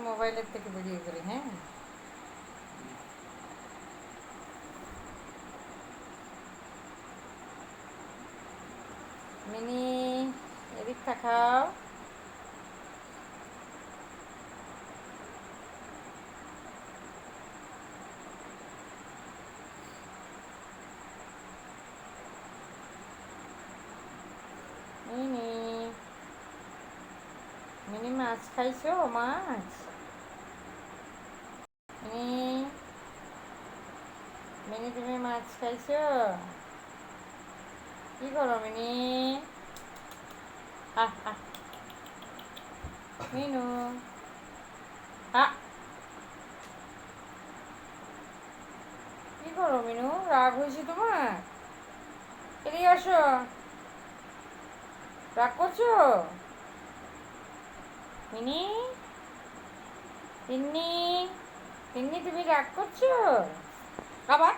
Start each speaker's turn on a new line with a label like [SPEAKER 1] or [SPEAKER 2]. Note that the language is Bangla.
[SPEAKER 1] মোবাইলের থেকে বেরিয়ে গেলি হ্যাঁ? মিনি এদিক মিনি মিনি। মাছ খাইছো? মাছ? মিনি তুমি মাছ খাইছো? কি করো মিনি? মিনু। কি করো মিনু? রাগ হয়েছে তোমার? এদিকে আসো। রাগ করছ? মিনি তিন্নি তিন্নি তুমি রাগ করছ আবার